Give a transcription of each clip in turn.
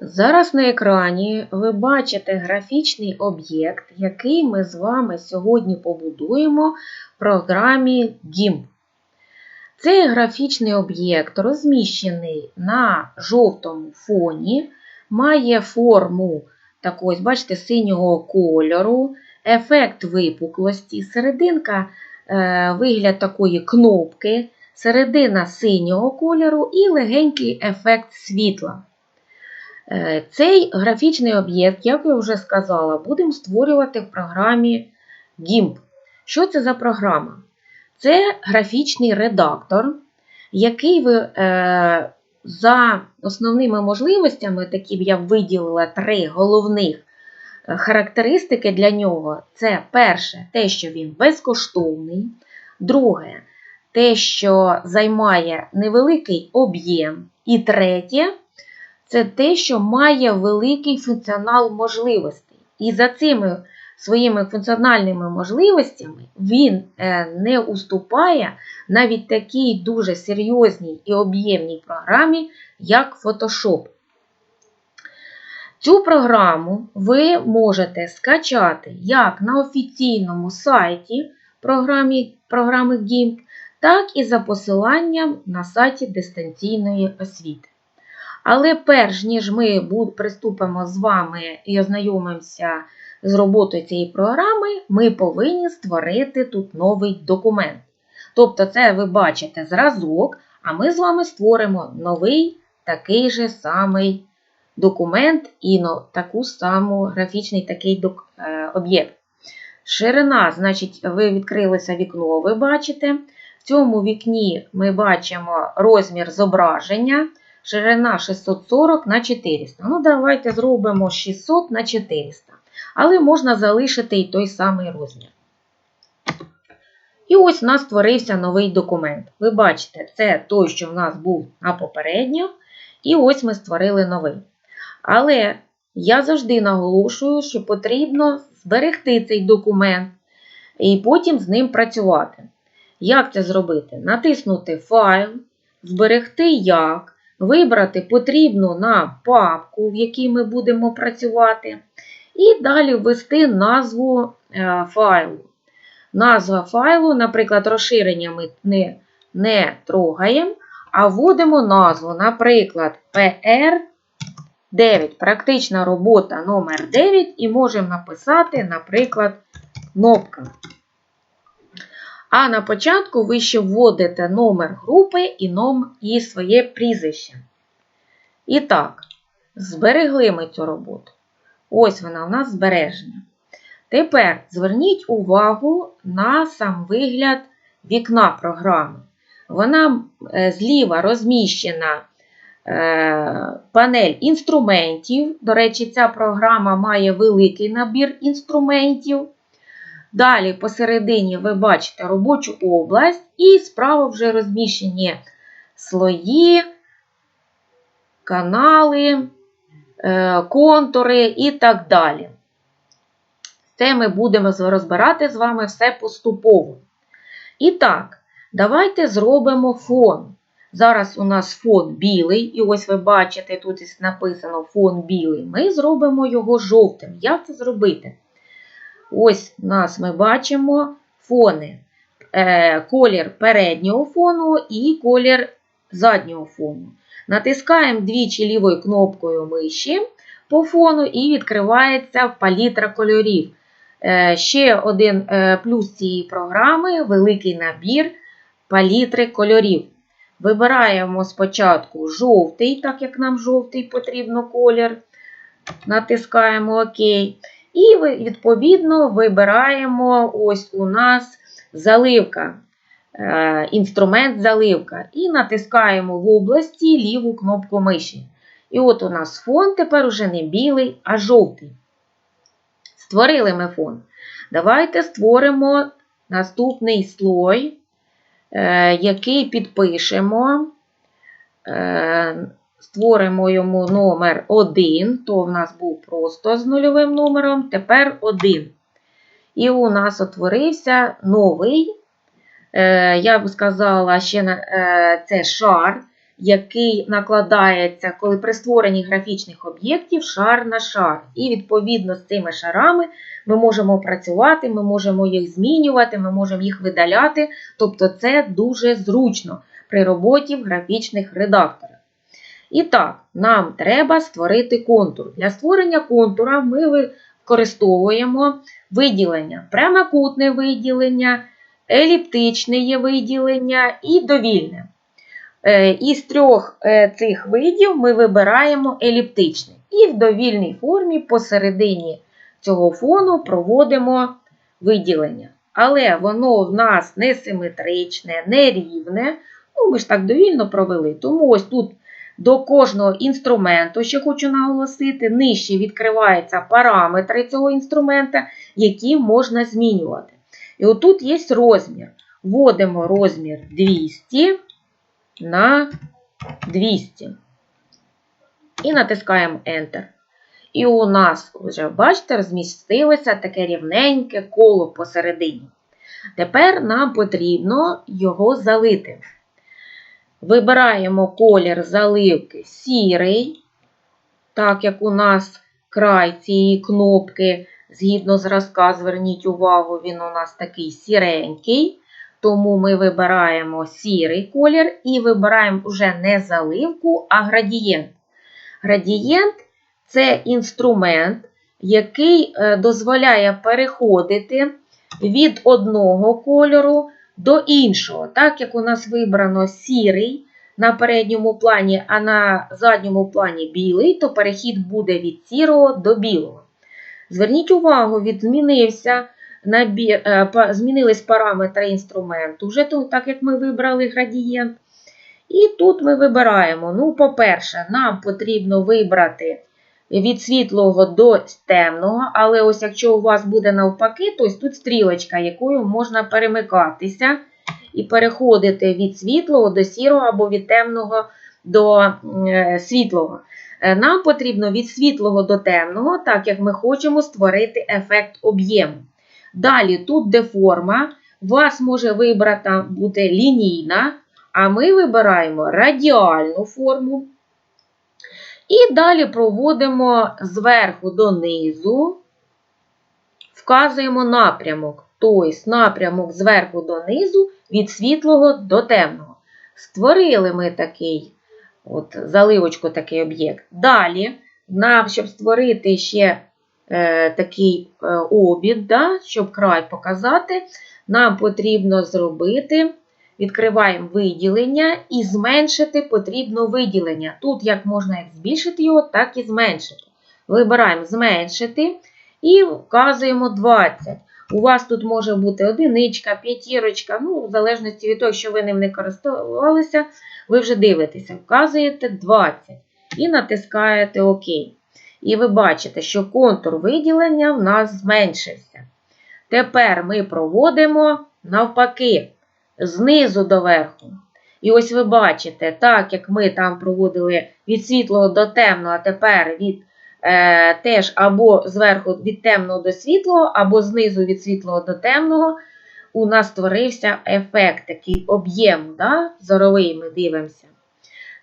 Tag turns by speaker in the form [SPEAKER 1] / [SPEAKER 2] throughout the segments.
[SPEAKER 1] Зараз на екрані ви бачите графічний об'єкт, який ми з вами сьогодні побудуємо в програмі GIMP. Цей графічний об'єкт розміщений на жовтому фоні, має форму такої, бачите, синього кольору, ефект випуклості, серединка е, вигляд такої кнопки, середина синього кольору і легенький ефект світла. Е, Цей графічний об'єкт, як я вже сказала, будемо створювати в програмі GIMP. Що це за програма? Це графічний редактор, який ви е, за основними можливостями, такі б я виділила три головних е, характеристики для нього. Це перше, те, що він безкоштовний. Друге, те, що займає невеликий об'єм. І третє, це те, що має великий функціонал можливостей. І за цими своїми функціональними можливостями він е, не уступає навіть такій дуже серйозній і об'ємній програмі, як Photoshop. Цю програму ви можете скачати як на офіційному сайті програмі, програми GIMP, так і за посиланням на сайті дистанційної освіти. Але перш ніж ми приступимо з вами і ознайомимося з роботою цієї програми, ми повинні створити тут новий документ. Тобто, це ви бачите зразок, а ми з вами створимо новий такий же самий документ і таку саму графічний такий об'єкт. Ширина, значить, ви відкрилося вікно, ви бачите. В цьому вікні ми бачимо розмір зображення. Ширина 640 на 400. Ну, давайте зробимо 600 на 400. Але можна залишити і той самий розмір. І ось у нас створився новий документ. Ви бачите, це той, що в нас був на попередньо. І ось ми створили новий. Але я завжди наголошую, що потрібно зберегти цей документ і потім з ним працювати. Як це зробити? Натиснути Файл, зберегти як, вибрати потрібну нам папку, в якій ми будемо працювати, і далі ввести назву е, файлу. Назва файлу, наприклад, розширення ми не, не трогаємо, а вводимо назву, наприклад, PR9. Практична робота номер 9 і можемо написати, наприклад, кнопка. А на початку ви ще вводите номер групи і ном, і своє прізвище. І так, зберегли ми цю роботу. Ось вона у нас збережена. Тепер зверніть увагу на сам вигляд вікна програми. Вона е, зліва розміщена е, панель інструментів. До речі, ця програма має великий набір інструментів. Далі посередині ви бачите робочу область, і справа вже розміщені слої, канали, е, контури і так далі. Це ми будемо розбирати з вами все поступово. І так, давайте зробимо фон. Зараз у нас фон білий, і ось ви бачите, тут написано фон білий. Ми зробимо його жовтим. Як це зробити? Ось нас ми бачимо фони. Е, колір переднього фону і колір заднього фону. Натискаємо двічі лівою кнопкою миші по фону і відкривається палітра кольорів. Е, ще один е, плюс цієї програми великий набір палітри кольорів. Вибираємо спочатку жовтий, так як нам жовтий потрібно колір. Натискаємо ОК. І, відповідно, вибираємо ось у нас заливка, е, інструмент заливка. І натискаємо в області ліву кнопку миші. І от у нас фон тепер уже не білий, а жовтий. Створили ми фон. Давайте створимо наступний слой, е, який підпишемо. Е, створимо йому номер 1, то в нас був просто з нульовим номером, тепер 1. І у нас утворився новий, е, я б сказала, ще це шар, який накладається, коли при створенні графічних об'єктів шар на шар. І відповідно з цими шарами ми можемо працювати, ми можемо їх змінювати, ми можемо їх видаляти. Тобто це дуже зручно при роботі в графічних редакторах. І так, нам треба створити контур. Для створення контура ми використовуємо виділення, прямокутне виділення, еліптичне є виділення і довільне. Е, Із трьох е, цих видів ми вибираємо еліптичний. І в довільній формі посередині цього фону проводимо виділення. Але воно в нас не симетричне, не рівне. Ну, Ми ж так довільно провели. Тому ось тут до кожного інструменту, що хочу наголосити, нижче відкриваються параметри цього інструмента, які можна змінювати. І отут є розмір. Вводимо розмір 200 на 200. І натискаємо Enter. І у нас, вже, бачите, розмістилося таке рівненьке коло посередині. Тепер нам потрібно його залити. Вибираємо колір заливки сірий, так як у нас край цієї кнопки, згідно зразка, зверніть увагу, він у нас такий сіренький. Тому ми вибираємо сірий колір і вибираємо вже не заливку, а градієнт. Градієнт це інструмент, який е, дозволяє переходити від одного кольору до іншого. Так як у нас вибрано сірий на передньому плані, а на задньому плані білий, то перехід буде від сірого до білого. Зверніть увагу, відмінився набір, е, змінились параметри інструменту, вже тут, так як ми вибрали градієнт. І тут ми вибираємо, ну, по-перше, нам потрібно вибрати від світлого до темного, але ось якщо у вас буде навпаки, то ось тут стрілочка, якою можна перемикатися і переходити від світлого до сірого або від темного до е, світлого. Е, нам потрібно від світлого до темного, так як ми хочемо створити ефект об'єму. Далі, тут де форма, у вас може вибрати бути лінійна, а ми вибираємо радіальну форму. І далі проводимо зверху донизу, вказуємо напрямок. Тобто напрямок зверху донизу від світлого до темного. Створили ми такий от, заливочку, такий об'єкт. Далі, нам, щоб створити ще е, такий е, обід, да, щоб край показати, нам потрібно зробити Відкриваємо виділення і зменшити потрібно виділення. Тут як можна як збільшити його, так і зменшити. Вибираємо зменшити і вказуємо 20. У вас тут може бути одиничка, п'ятірочка, ну, в залежності від того, що ви ним не користувалися, ви вже дивитеся, вказуєте 20 і натискаєте ОК. І ви бачите, що контур виділення в нас зменшився. Тепер ми проводимо навпаки знизу до верху. І ось ви бачите, так як ми там проводили від світлого до темного, а тепер від е, теж або зверху від темного до світлого, або знизу від світлого до темного, у нас створився ефект, такий об'єм, да? зоровий ми дивимося.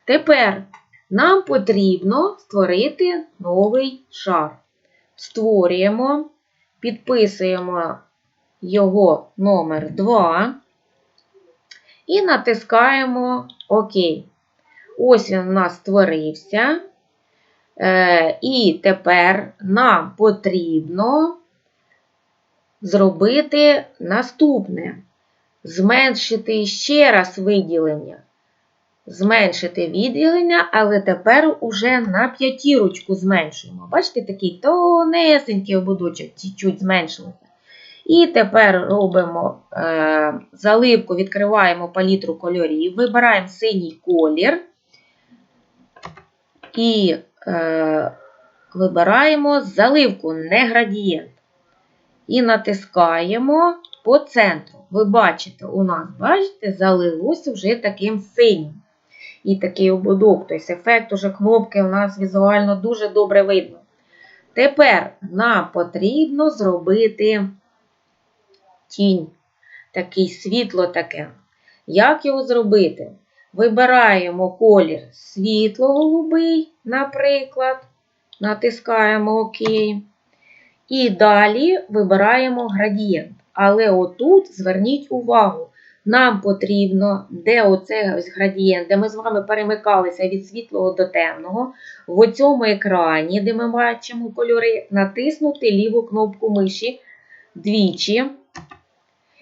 [SPEAKER 1] Тепер нам потрібно створити новий шар. Створюємо, підписуємо його номер 2 і натискаємо ОК. Ось він у нас створився. Е, і тепер нам потрібно зробити наступне: зменшити ще раз виділення. Зменшити виділення, але тепер уже на п'ятірочку зменшуємо. Бачите, такий тонесенький ободочок, чуть-чуть зменшилося. І тепер робимо е, заливку, відкриваємо палітру кольорів, вибираємо синій колір і е, вибираємо заливку, не градієнт. І натискаємо по центру. Ви бачите, у нас, бачите, залилося вже таким синім. І такий ободок, тобто ефект уже кнопки у нас візуально дуже добре видно. Тепер нам потрібно зробити тінь, такий світло таке. Як його зробити? Вибираємо колір світло-голубий, наприклад. Натискаємо ОК. І далі вибираємо градієнт. Але отут зверніть увагу, нам потрібно, де оцей градієнт, де ми з вами перемикалися від світлого до темного, в цьому екрані, де ми бачимо кольори, натиснути ліву кнопку миші двічі.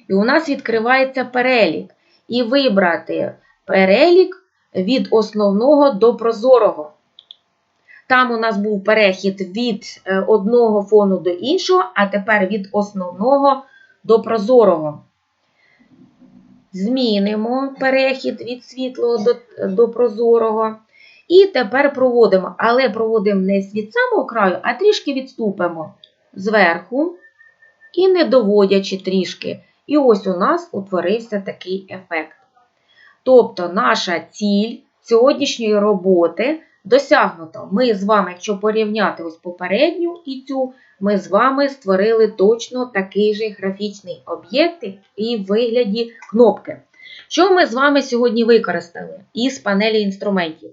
[SPEAKER 1] І у нас відкривається перелік. І вибрати перелік від основного до прозорого. Там у нас був перехід від е, одного фону до іншого, а тепер від основного до прозорого. Змінимо перехід від світлого до, до прозорого. І тепер проводимо, але проводимо не від самого краю, а трішки відступимо зверху і не доводячи трішки. І ось у нас утворився такий ефект. Тобто, наша ціль сьогоднішньої роботи досягнуто. Ми з вами, якщо порівняти ось попередню і цю, ми з вами створили точно такий же графічний об'єкт і в вигляді кнопки. Що ми з вами сьогодні використали із панелі інструментів?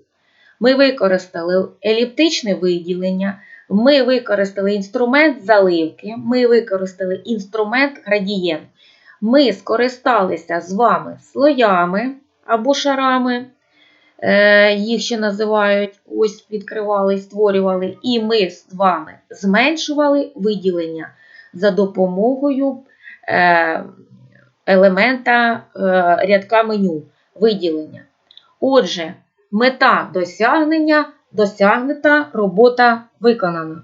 [SPEAKER 1] Ми використали еліптичне виділення, ми використали інструмент заливки, ми використали інструмент градієнт. Ми скористалися з вами слоями або шарами, е, їх ще називають, ось відкривали і створювали, і ми з вами зменшували виділення за допомогою е, елемента е, рядка меню виділення. Отже, мета досягнення досягнута, робота виконана.